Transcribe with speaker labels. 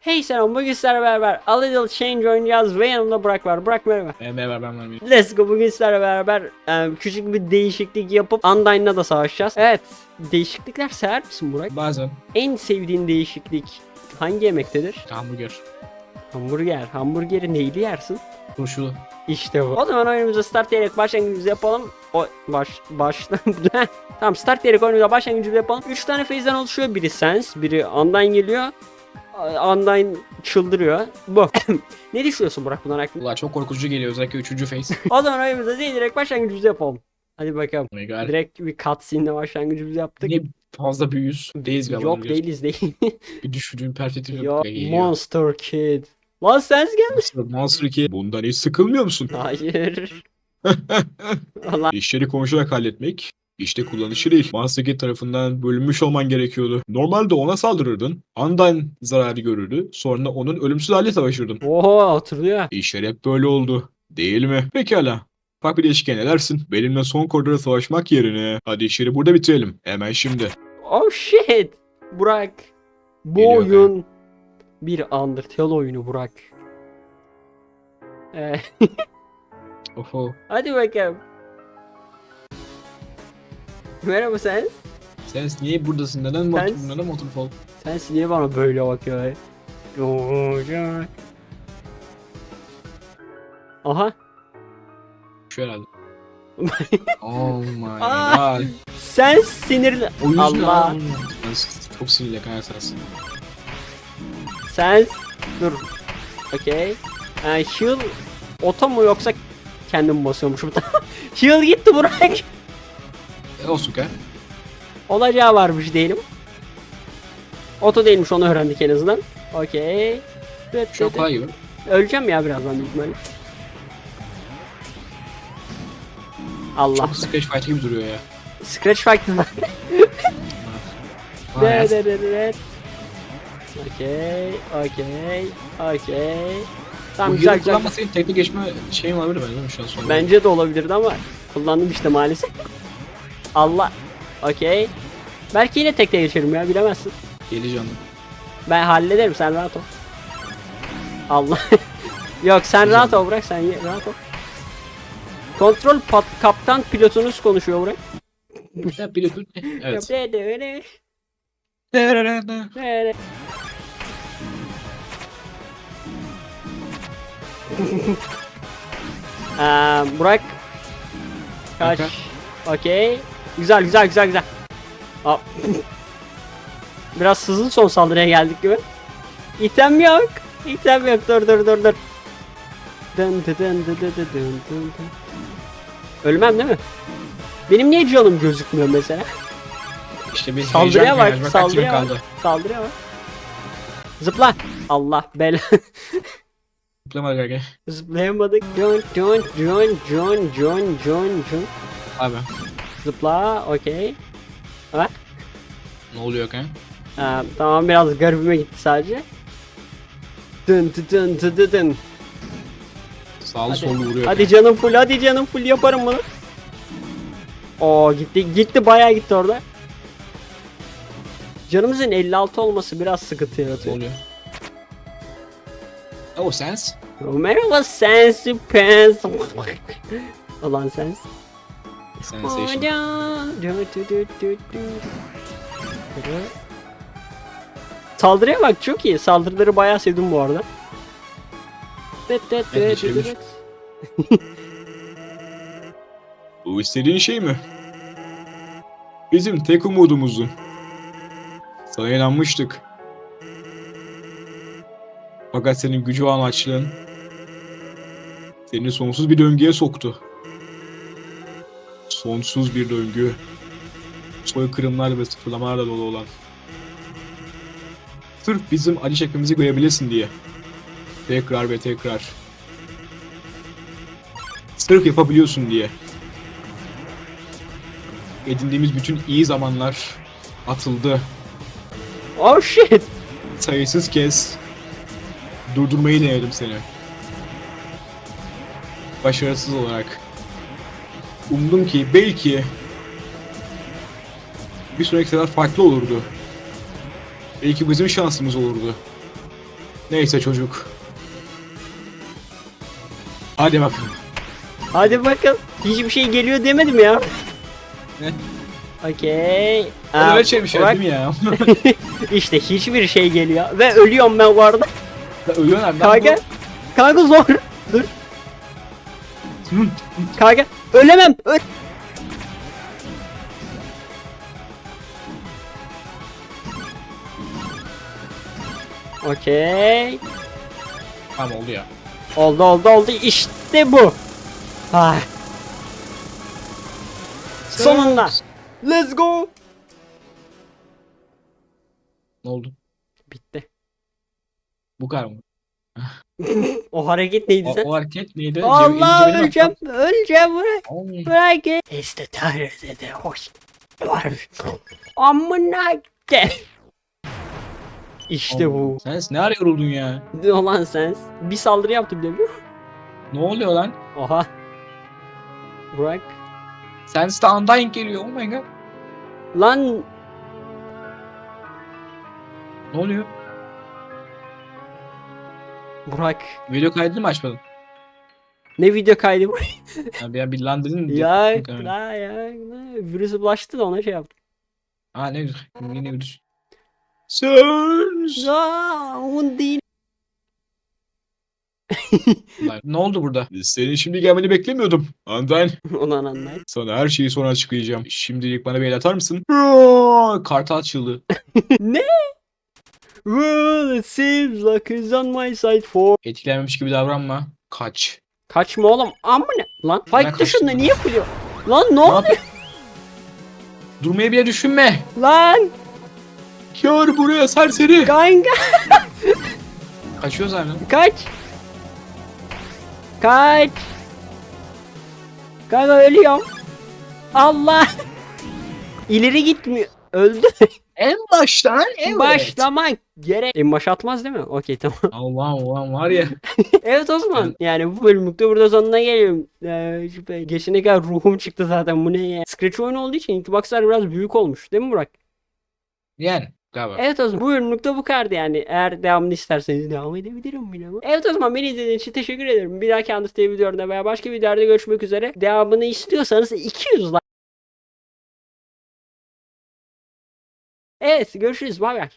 Speaker 1: Hey selam bugün sizlerle beraber A Little Change oynayacağız ve yanımda Burak var. Burak merhaba.
Speaker 2: Ben ben ben ben.
Speaker 1: Let's go bugün sizlerle beraber e, küçük bir değişiklik yapıp Undyne'la da savaşacağız. Evet değişiklikler sever misin Burak?
Speaker 2: Bazen
Speaker 1: En sevdiğin değişiklik hangi yemektedir?
Speaker 2: hamburger.
Speaker 1: Hamburger. Hamburgeri neyli yersin?
Speaker 2: Turşulu.
Speaker 1: İşte bu. O zaman oyunumuza start diyerek başlangıcımızı yapalım. O baş başla. tamam start diyerek oyunumuza başlangıcımızı yapalım. 3 tane phase'den oluşuyor. Biri Sense, biri Undyne geliyor. Undyne çıldırıyor. Bu. ne düşünüyorsun Burak bunlar hakkında?
Speaker 2: Valla çok korkutucu geliyor özellikle 3. face.
Speaker 1: o zaman oyunumuza değil direkt başlangıcımızı yapalım. Hadi bakalım.
Speaker 2: Oh.
Speaker 1: Direkt bir cutscene'le başlangıcımızı yaptık.
Speaker 2: Niye fazla büyüyüz? Değiliz galiba.
Speaker 1: Yok değiliz değil.
Speaker 2: Bir düşündüğün perspektif yok. Geliyor.
Speaker 1: Monster Kid. Lan Sense gel.
Speaker 2: Monster, Monster 2. Bundan hiç sıkılmıyor musun?
Speaker 1: Hayır.
Speaker 2: İşleri konuşarak halletmek işte kullanışı değil. 2 tarafından bölünmüş olman gerekiyordu. Normalde ona saldırırdın. Undyne zararı görürdü. Sonra onun ölümsüz haliyle savaşırdın.
Speaker 1: Oho hatırlıyor.
Speaker 2: İşler hep böyle oldu. Değil mi? Pekala. Bak bir değişken ne dersin? Benimle son koridora savaşmak yerine hadi işleri burada bitirelim. Hemen şimdi.
Speaker 1: Oh shit. Burak. Bu
Speaker 2: Geliyor
Speaker 1: oyun bir Undertale oyunu Burak. Ee,
Speaker 2: Oho.
Speaker 1: hadi bakalım. Merhaba sen.
Speaker 2: Sen niye buradasın? Neden
Speaker 1: Sen-
Speaker 2: motor, neden Motorfall?
Speaker 1: Sen niye bana böyle bakıyor? ya? Olacak. Aha.
Speaker 2: Şu herhalde. oh my
Speaker 1: Aa!
Speaker 2: god.
Speaker 1: Sen sinirli.
Speaker 2: Yüzden
Speaker 1: Allah.
Speaker 2: Ben çok sinirli kanka sensin.
Speaker 1: Sen dur. Okey. Yani heal oto mu yoksa kendim basıyormuşum. heal gitti Burak.
Speaker 2: E, olsun.
Speaker 1: Olacağı varmış diyelim. Oto değilmiş onu öğrendik en azından. Okey.
Speaker 2: Çok kolay gibi.
Speaker 1: Öleceğim ya birazdan büyük ihtimalle. Allah.
Speaker 2: Çok Scratch Fight gibi duruyor ya.
Speaker 1: Scratch Fight De
Speaker 2: evet.
Speaker 1: de de. Okey. Okey. Okey. Tamam
Speaker 2: Bu
Speaker 1: güzel
Speaker 2: yılı
Speaker 1: güzel.
Speaker 2: kullanmasaydı tekne geçme şeyim olabilir bence değil mi şu an sonunda?
Speaker 1: Bence de olabilirdi ama kullandım işte maalesef. Allah. Okey. Belki yine tekte geçerim ya bilemezsin.
Speaker 2: Geli canım.
Speaker 1: Ben hallederim sen rahat ol. Allah. Yok sen rahat ol bırak sen ye- rahat ol. Kontrol pat kaptan pilotunuz konuşuyor bırak.
Speaker 2: Ya pilotun. Evet.
Speaker 1: Eee, Burak kaç? Okey. Güzel güzel güzel güzel. Aa. Biraz hızlı son saldırıya geldik gibi. İtem yok. İtem yok. Dur dur dur dur. Dın dı dın dı dı dı dın dın dın. Ölmem değil mi? Benim niye canım gözükmüyor mesela?
Speaker 2: İşte bir
Speaker 1: Saldırıya bak,
Speaker 2: kaynağı, kaç
Speaker 1: saldırıya bak. Saldırıya bak. Zıpla. Allah bela.
Speaker 2: Zıplamadı kanka.
Speaker 1: Zıplayamadık. John John John John John John John.
Speaker 2: Abi.
Speaker 1: Zıpla. Okey.
Speaker 2: Ne oluyor kanka?
Speaker 1: Ee, tamam biraz garibime gitti sadece. Dın dın dın dın dın dın.
Speaker 2: Sağlı
Speaker 1: Hadi.
Speaker 2: sollu vuruyor.
Speaker 1: Hadi canım full hadi canım full yaparım bunu. Oo gitti gitti bayağı gitti orada. Canımızın 56 olması biraz sıkıntı
Speaker 2: Ne
Speaker 1: yaratıyor.
Speaker 2: oluyor? Oh sense.
Speaker 1: Merhaba sensi pens. Ulan sens.
Speaker 2: Sensation.
Speaker 1: Saldırıya bak çok iyi. Saldırıları bayağı sevdim bu arada.
Speaker 2: Evet. Bu istediğin şey mi? Bizim tek umudumuzdu. Sana inanmıştık. Fakat senin gücü ve amaçlığın seni sonsuz bir döngüye soktu. Sonsuz bir döngü. Soykırımlar ve sıfırlamalarla dolu olan. Sırf bizim acı çekmemizi görebilirsin diye. Tekrar ve tekrar. Sırf yapabiliyorsun diye. Edindiğimiz bütün iyi zamanlar atıldı.
Speaker 1: Oh shit.
Speaker 2: Sayısız kez durdurmayı denedim seni. Başarısız olarak. Umdum ki belki bir sonraki sefer farklı olurdu. Belki bizim şansımız olurdu. Neyse çocuk. Hadi bakın.
Speaker 1: Hadi bakalım. Hiçbir şey geliyor demedim ya.
Speaker 2: Ne?
Speaker 1: Okey. Aa,
Speaker 2: öyle şey bir şey
Speaker 1: bak,
Speaker 2: değil mi ya?
Speaker 1: İşte hiçbir şey geliyor. Ve ölüyorum ben bu arada.
Speaker 2: Ölüyorsun abi.
Speaker 1: Kanka. Kanka zor. Dur. Kanka. Ölemem. Öl Okey.
Speaker 2: Tamam oldu ya.
Speaker 1: Oldu oldu oldu. İşte bu. Ah. Sonunda. Let's go.
Speaker 2: Ne oldu?
Speaker 1: Bitti.
Speaker 2: Bu kadar mı?
Speaker 1: O hareket neydi
Speaker 2: O,
Speaker 1: sen?
Speaker 2: o hareket neydi?
Speaker 1: Allah
Speaker 2: Cebine bak
Speaker 1: öleceğim. Öleceğim bırak. Bırak. İşte Tanrı dedi. Hoş. Var. Amına ke. İşte bu.
Speaker 2: Sen ne ara yoruldun ya?
Speaker 1: Ne olan sens? Bir saldırı yaptı bile bu.
Speaker 2: Ne oluyor lan?
Speaker 1: Oha. Burak.
Speaker 2: Sense de Undying geliyor. Oh my god.
Speaker 1: Lan
Speaker 2: Ne oluyor?
Speaker 1: Burak.
Speaker 2: Video kaydını mı açmadın?
Speaker 1: Ne video kaydı bu?
Speaker 2: Ya bir, bir lan dedin.
Speaker 1: ya
Speaker 2: Evet.
Speaker 1: la ya la. Virüs bulaştı da ona şey yaptım.
Speaker 2: Aa ne güzel. Ne güzel. Sense.
Speaker 1: Ya onun değil.
Speaker 2: Ne oldu burada? Senin şimdi gelmeni beklemiyordum. Undying.
Speaker 1: Ulan anlay.
Speaker 2: Sana her şeyi sonra açıklayacağım. Şimdilik bana bir el atar mısın? Aa, Kartal açıldı.
Speaker 1: ne? Well, it seems like he's on my side for.
Speaker 2: Etkilenmemiş gibi davranma. Kaç.
Speaker 1: Kaçma oğlum. Amına. Lan
Speaker 2: Ben
Speaker 1: fight dışında niye fırlıyor? Lan ne
Speaker 2: Ne
Speaker 1: oluyor?
Speaker 2: Durmayı bile düşünme.
Speaker 1: Lan
Speaker 2: Kör buraya serseri.
Speaker 1: kanka
Speaker 2: Kaçıyor zaten.
Speaker 1: kaç. Kaç. Kanka ölüyorum. Allah. İleri gitmiyor. Öldü.
Speaker 2: En baştan evet.
Speaker 1: Başlamak gerek. En baş atmaz değil mi? Okey tamam.
Speaker 2: Allah'ım Allah'ım var ya.
Speaker 1: evet Osman. Yani bu bölümlükte burada sonuna geliyorum. Ee, geçene kadar ruhum çıktı zaten bu ne ya. Scratch oyunu olduğu için Xbox'lar biraz büyük olmuş değil mi Burak?
Speaker 2: Yani galiba.
Speaker 1: Evet o zaman bu bölümlükte bu kadardı yani. Eğer devamını isterseniz devam edebilirim bile ama. Evet o zaman beni izlediğiniz için teşekkür ederim. Bir dahaki Undertale videolarında veya başka videolarda görüşmek üzere. Devamını istiyorsanız 200 like. Evet görüşürüz. Bay bay.